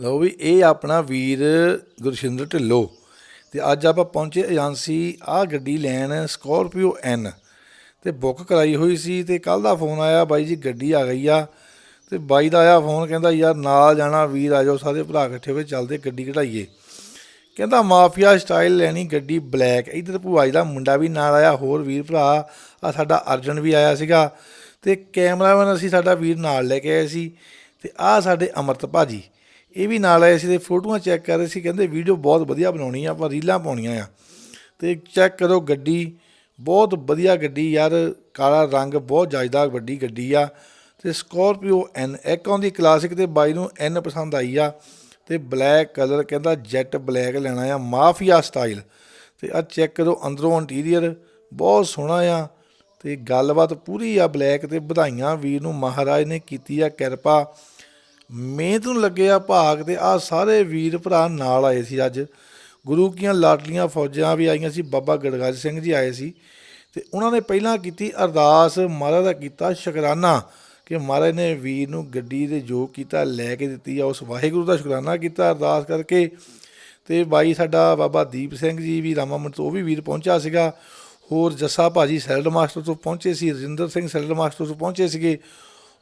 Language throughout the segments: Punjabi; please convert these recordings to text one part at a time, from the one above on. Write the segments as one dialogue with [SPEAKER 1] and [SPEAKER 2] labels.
[SPEAKER 1] ਲਓ ਵੀ ਇਹ ਆਪਣਾ ਵੀਰ ਗੁਰਸ਼ਿੰਦਰ ਢਿੱਲੋਂ। ਤੇ ਅੱਜ ਆਪਾਂ ਪਹੁੰਚੇ ਏਜੰਸੀ ਆ ਗੱਡੀ ਲੈਣ ਸਕੋਰਪੀਓ ਐਨ। ਤੇ ਬੁੱਕ ਕਰਾਈ ਹੋਈ ਸੀ ਤੇ ਕੱਲ ਦਾ ਫੋਨ ਆਇਆ, ਬਾਈ ਜੀ ਗੱਡੀ ਆ ਗਈ ਆ। ਤੇ ਬਾਈ ਦਾ ਆਇਆ ਫੋਨ, ਕਹਿੰਦਾ ਯਾਰ ਨਾਲ ਜਾਣਾ, ਵੀਰ ਆ ਜਾਓ, ਸਾਰੇ ਭਰਾ ਇਕੱਠੇ ਹੋਏ ਚੱਲਦੇ ਗੱਡੀ ਕਢਾਈਏ। ਕਹਿੰਦਾ ਮਾਫੀਆ ਸਟਾਈਲ ਲੈਣੀ ਗੱਡੀ ਬਲੈਕ। ਇਧਰ ਭੂਆ ਜੀ ਦਾ ਮੁੰਡਾ ਵੀ ਨਾਲ ਆਇਆ, ਹੋਰ ਵੀਰ ਭਰਾ ਆ ਸਾਡਾ ਅਰਜਨ ਵੀ ਆਇਆ ਸੀਗਾ। ਤੇ ਕੈਮਰਾਮੈਨ ਅਸੀਂ ਸਾਡਾ ਵੀਰ ਨਾਲ ਲੈ ਕੇ ਆਏ ਸੀ। ਤੇ ਆ ਸਾਡੇ ਅਮਰਤ ਭਾਜੀ। ਇਹ ਵੀ ਨਾਲ ਆਏ ਸੀ ਤੇ ਫੋਟੋਆਂ ਚੈੱਕ ਕਰ ਰਹੇ ਸੀ, ਕਹਿੰਦੇ ਵੀਡੀਓ ਬਹੁਤ ਵਧੀਆ ਬਣਾਉਣੀ ਆ, ਆਪਾਂ ਰੀਲਾਂ ਪਾਉਣੀਆਂ ਆ। ਤੇ ਚੈੱਕ ਕਰੋ ਗੱਡੀ, ਬਹੁਤ ਵਧੀਆ ਗੱਡੀ ਯਾਰ, ਕਾਲਾ ਰੰਗ, ਬਹੁਤ ਜਾਇਦਾਦ ਵੱਡੀ ਗੱਡੀ ਆ। ਤੇ ਸਕੋਰਪੀਓ ਐਨ ਇੱਕ ਆਉਂਦੀ ਕਲਾਸਿਕ ਤੇ ਬਾਈ ਨੂੰ ਐਨ ਪਸੰਦ ਆਈ ਆ। ਤੇ ਬਲੈਕ ਕਲਰ ਕਹਿੰਦਾ ਜੈਟ ਬਲੈਕ ਲੈਣਾ ਆ, ਮਾਫੀਆ ਸਟਾਈਲ ਤੇ ਆ ਚੈੱਕ ਕਰੋ ਅੰਦਰੋਂ ਇੰਟੀਰੀਅਰ ਬਹੁਤ ਸੋਹਣਾ ਆ। ਤੇ ਗੱਲਬਾਤ ਪੂਰੀ ਆ ਬਲੈਕ ਤੇ, ਵਧਾਈਆਂ ਵੀਰ ਨੂੰ, ਮਹਾਰਾਜ ਨੇ ਕੀਤੀ ਆ ਕਿਰਪਾ। ਮਿਹਨਤ ਨੂੰ ਲੱਗਿਆ ਭਾਗ ਤੇ ਆ ਸਾਰੇ ਵੀਰ ਭਰਾ ਨਾਲ ਆਏ ਸੀ ਅੱਜ। ਗੁਰੂ ਕੀਆਂ ਲਾਡਲੀਆਂ ਫੌਜਾਂ ਵੀ ਆਈਆਂ ਸੀ, ਬਾਬਾ ਗੜਗਾਜ ਸਿੰਘ ਜੀ ਆਏ ਸੀ ਤੇ ਉਹਨਾਂ ਨੇ ਪਹਿਲਾਂ ਕੀਤੀ ਅਰਦਾਸ, ਮਹਾਰਾਜ ਦਾ ਕੀਤਾ ਸ਼ੁਕਰਾਨਾ ਕਿ ਮਹਾਰਾਜ ਨੇ ਵੀਰ ਨੂੰ ਗੱਡੀ ਦੇ ਜੋ ਕੀਤਾ ਲੈ ਕੇ ਦਿੱਤੀ ਆ, ਉਸ ਵਾਹਿਗੁਰੂ ਦਾ ਸ਼ੁਕਰਾਨਾ ਕੀਤਾ ਅਰਦਾਸ ਕਰਕੇ ਤੇ ਬਾਈ ਸਾਡਾ ਬਾਬਾ ਦੀਪ ਸਿੰਘ ਜੀ ਵੀ ਰਾਮਾ ਮੰਡ ਤੋਂ ਉਹ ਵੀ ਵੀਰ ਪਹੁੰਚਿਆ ਸੀਗਾ। ਹੋਰ ਜੱਸਾ ਭਾਜੀ ਸੈਲਡ ਮਾਸਟਰ ਤੋਂ ਪਹੁੰਚੇ ਸੀ, ਰਜਿੰਦਰ ਸਿੰਘ ਸੈਲਡ ਮਾਸਟਰ ਤੋਂ ਪਹੁੰਚੇ ਸੀਗੇ।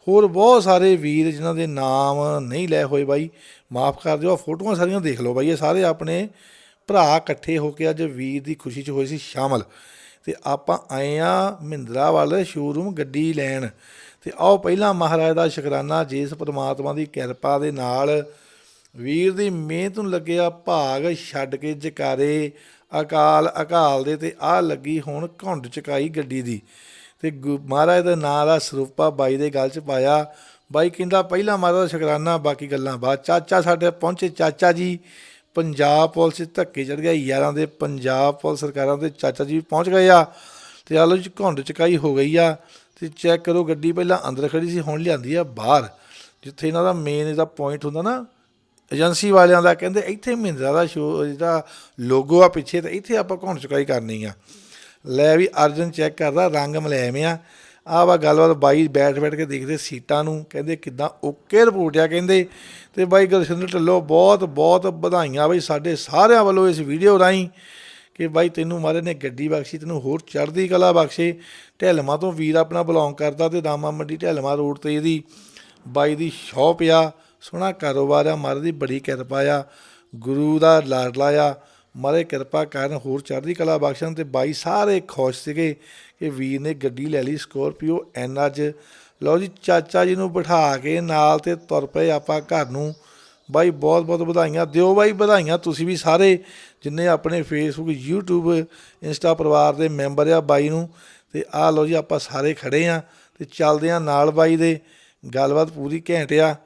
[SPEAKER 1] ਹੋਰ ਬਹੁਤ ਸਾਰੇ ਵੀਰ ਜਿਨ੍ਹਾਂ ਦੇ ਨਾਮ ਨਹੀਂ ਲੈ ਹੋਏ ਬਾਈ, ਮਾਫ ਕਰ ਦਿਓ, ਆਹ ਫੋਟੋਆਂ ਸਾਰੀਆਂ ਦੇਖ ਲਓ ਬਾਈ, ਇਹ ਸਾਰੇ ਆਪਣੇ ਭਰਾ ਇਕੱਠੇ ਹੋ ਕੇ ਅੱਜ ਵੀਰ ਦੀ ਖੁਸ਼ੀ 'ਚ ਹੋਏ ਸੀ ਸ਼ਾਮਲ। ਤੇ ਆਪਾਂ ਆਏ ਆ ਮਹਿੰਦਰਾ ਵਾਲੇ ਸ਼ੋਰੂਮ ਗੱਡੀ ਲੈਣ। ਤੇ ਆਓ ਪਹਿਲਾਂ ਮਹਾਰਾਜ ਦਾ ਸ਼ੁਕਰਾਨਾ, ਜਿਸ ਪ੍ਰਮਾਤਮਾ ਦੀ ਕਿਰਪਾ ਦੇ ਨਾਲ ਵੀਰ ਦੀ ਮਿਹਨਤ ਨੂੰ ਲੱਗਿਆ ਭਾਗ ਛੱਡ ਕੇ ਜਕਾਰੇ ਅਕਾਲ ਅਕਾਲ ਦੇ ਤੇ ਆ ਲੱਗੀ ਹੁਣ ਘੁੰਡ ਚਕਾਈ ਗੱਡੀ ਦੀ। ਤੇ ਗੁ- ਮਹਾਰਾਜ ਦਾ ਨਾਂ ਦਾ ਸਰੂਪਾ ਬਾਈ ਦੇ ਗਲ ਚ ਪਾਇਆ। ਬਾਈ ਕਹਿੰਦਾ, ਪਹਿਲਾਂ ਮਹਾਰਾਜ ਦਾ ਸ਼ੁਕਰਾਨਾ, ਬਾਕੀ ਗੱਲਾਂ ਬਾਅਦ। ਚਾਚਾ ਸਾਡੇ ਪਹੁੰਚੇ। ਚਾਚਾ ਜੀ ਪੰਜਾਬ ਪੁਲਿਸ 'ਚ ਧੱਕੇ ਚੜ ਗਿਆ। ਯਾਰਾਂ ਦੇ ਪੰਜਾਬ ਪੁਲਿਸ ਸਰਕਾਰਾਂ ਦੇ ਚਾਚਾ ਜੀ ਵੀ ਪਹੁੰਚ ਗਏ ਆ। ਤੇ ਆਲੋ ਜੀ, ਘੁੰਡ ਚਕਾਈ ਹੋ ਗਈ ਆ। ਤੇ ਚੈੱਕ ਕਰੋ, ਗੱਡੀ ਪਹਿਲਾਂ ਅੰਦਰ ਖੜੀ ਸੀ, ਹੁਣ ਲਿਆਂਦੀ ਆ ਬਾਹਰ। ਜਿੱਥੇ ਇਹਨਾਂ ਦਾ ਮੇਨ ਇਹਦਾ ਪੁਆਇੰਟ ਹੁੰਦਾ ਨਾ ਏਜੰਸੀ ਵਾਲਿਆਂ ਦਾ ਕਹਿੰਦੇ, ਇੱਥੇ ਮਹਿੰਦਰਾ ਦਾ ਸ਼ੋ ਜਿਹੜਾ ਲੋਗੋ ਆ ਪਿੱਛੇ ਤੇ ਇੱਥੇ ਆਪਾਂ ਘੁੰਡ ਚੁਕਾਈ ਕਰਨੀ ਆ। ਲੈ ਵੀ ਅਰਜਨ ਚੈੱਕ ਕਰਦਾ, ਰੰਗ ਮਲੈਮ ਆ। ਆਹ ਵਾ ਗੱਲਬਾਤ ਬਾਈ ਬੈਠ ਬੈਠ ਕੇ ਦੇਖਦੇ ਸੀਟਾਂ ਨੂੰ, ਕਹਿੰਦੇ ਕਿਦਾਂ ਓਕੇ ਰਿਪੋਰਟ ਆ ਕਹਿੰਦੇ। ਤੇ ਬਾਈ ਗੁਰਸਿੰਦਰ ਢਿੱਲੋਂ ਬਹੁਤ ਬਹੁਤ ਵਧਾਈਆਂ ਬਾਈ ਸਾਡੇ ਸਾਰਿਆਂ ਵੱਲੋਂ ਇਸ ਵੀਡੀਓ ਰਾਹੀਂ ਕਿ ਬਾਈ ਤੈਨੂੰ ਮਾਰੇ ਨੇ ਗੱਡੀ ਬਖਸ਼ੀ, ਤੈਨੂੰ ਹੋਰ ਚੜ੍ਹਦੀ ਕਲਾ ਬਖਸ਼ੇ। ਢਿਲਮਾ ਤੋਂ ਵੀਰ ਆਪਣਾ ਬਿਲੋਂਗ ਕਰਦਾ ਤੇ ਰਾਮਾ ਮੰਡੀ ਢਿਲਮਾ ਰੋਡ ਤੇ ਇਹਦੀ ਬਾਈ ਦੀ ਸ਼ੌਪ ਆ। ਸੋਹਣਾ ਕਾਰੋਬਾਰ ਆ, ਮਹਾਰਾਜ ਦੀ ਬੜੀ ਕਿਰਪਾ ਆ। ਗੁਰੂ ਦਾ ਲਾਡਲਾ ਆ ਮਾਰੇ ਕਿਰਪਾ ਕਾਰਨ ਹੋਰ ਚੜ੍ਹਦੀ ਕਲਾ ਬਖਸ਼ਣ ਤੇ ਬਾਈ ਸਾਰੇ ਖੁਸ਼ ਸੀਗੇ ਕਿ ਵੀਰ ਨੇ ਗੱਡੀ ਲੈ ਲਈ ਸਕੋਰਪੀਓ ਐਨ ਅੱਜ। ਲਓ ਜੀ, ਚਾਚਾ ਜੀ ਨੂੰ ਬਿਠਾ ਕੇ ਨਾਲ ਤੇ ਤੁਰ ਪਏ ਆਪਾਂ ਘਰ ਨੂੰ। ਬਾਈ, ਬਹੁਤ ਬਹੁਤ ਵਧਾਈਆਂ। ਦਿਓ ਬਾਈ ਵਧਾਈਆਂ ਤੁਸੀਂ ਵੀ ਸਾਰੇ, ਜਿੰਨੇ ਆਪਣੇ ਫੇਸਬੁੱਕ YouTube ਇੰਸਟਾ ਪਰਿਵਾਰ ਦੇ ਮੈਂਬਰ ਆ ਬਾਈ ਨੂੰ। ਤੇ ਆਹ ਲਓ ਜੀ, ਆਪਾਂ ਸਾਰੇ ਖੜੇ ਆ ਤੇ ਚੱਲਦੇ ਆ ਨਾਲ ਬਾਈ ਦੇ। ਗੱਲਬਾਤ ਪੂਰੀ ਘੈਂਟ ਆ।